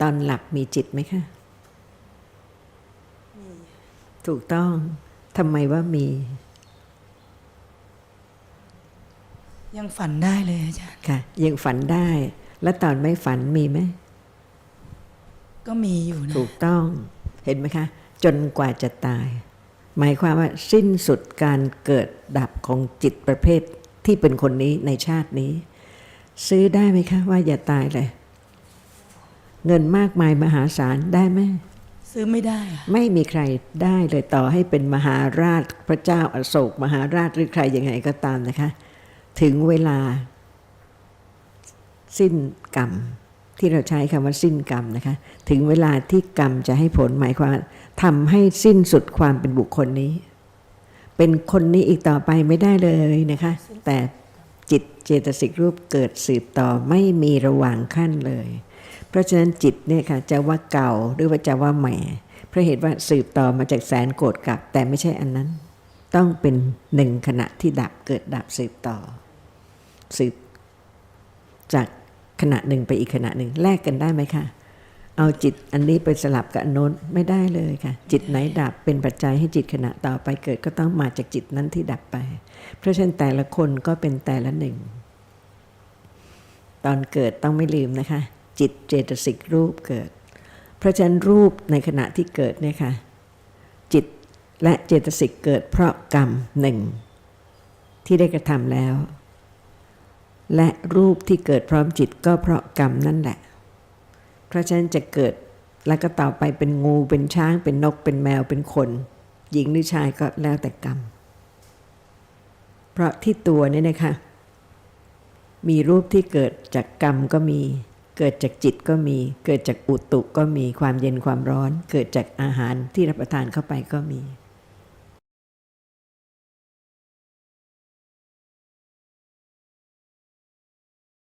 ตอนหลับมีจิตไหมคะถูกต้องทำไมว่ามี ยังฝันได้เลยอาจารย์ค่ะ ยังฝันได้ แล้วตอนไม่ฝันมีไหมก็มีอยู่นะถูกต้องเห็นไหมคะ จนกว่าจะตาย หมายความว่าสิ้นสุดการเกิดดับของจิตประเภทที่เป็นคนนี้ในชาตินี้ ซื้อได้ไหมคะ ว่าอย่าตายเลย เงินมากมายมหาศาลได้ไหมซื้อไม่ได้อะไม่มีใครได้เลยต่อให้เป็นมหาราชพระเจ้าอโศกมหาราชหรือใครยังไงก็ตามนะคะ ถึงเวลา สิ้นกรรม ที่เราใช้คำว่าสิ้นกรรมนะคะ ถึงเวลาที่กรรมจะให้ผลหมายความว่าทำให้สิ้นสุดความเป็นบุคคลนี้ เป็นคนนี้อีกต่อไปไม่ได้เลยนะคะ แต่จิตเจตสิกรูปเกิดสืบต่อไม่มีระหว่างขั้นเลย เพราะฉะนั้นจิตเนี่ยค่ะจะว่าเก่าหรือว่าจะว่าใหม่เพราะเหตุว่าสืบต่อมาจากแสนโกรธกับ แต่ไม่ใช่อันนั้น ต้องเป็นหนึ่งขณะที่ดับเกิดดับสืบต่อ สืบ จากขณะหนึ่งไปอีกขณะหนึ่งแลกกันได้ไหมคะเอาจิตอันนี้ไปสลับกับอันโน้นไม่ได้เลยค่ะ จิตไหนดับเป็นปัจจัยให้จิตขณะต่อไปเกิดก็ต้องมาจากจิตนั้นที่ดับไป เพราะฉะนั้นแต่ละคนก็เป็นแต่ละหนึ่ง ตอนเกิดต้องไม่ลืมนะคะ จิตเจตสิกรูปเกิด เพราะฉะนั้นรูปในขณะที่เกิดเนี่ยค่ะจิตและเจตสิกเกิดเพราะกรรมหนึ่งที่ได้กระทำแล้ว และรูปที่เกิดพร้อมจิตก็เพราะกรรมนั่นแหละ เพราะฉะนั้นจะเกิดแล้วก็ต่อไปเป็นงูเป็นช้างเป็นนกเป็นแมวเป็นคน หญิงหรือชายก็แล้วแต่กรรม เพราะที่ตัวเนี่ยนะคะมีรูปที่เกิดจากกรรมก็มี เกิดจากจิตก็มี เกิดจากอุตุก็มีความเย็นความร้อน เกิดจากอาหารที่รับประทานเข้าไปก็มี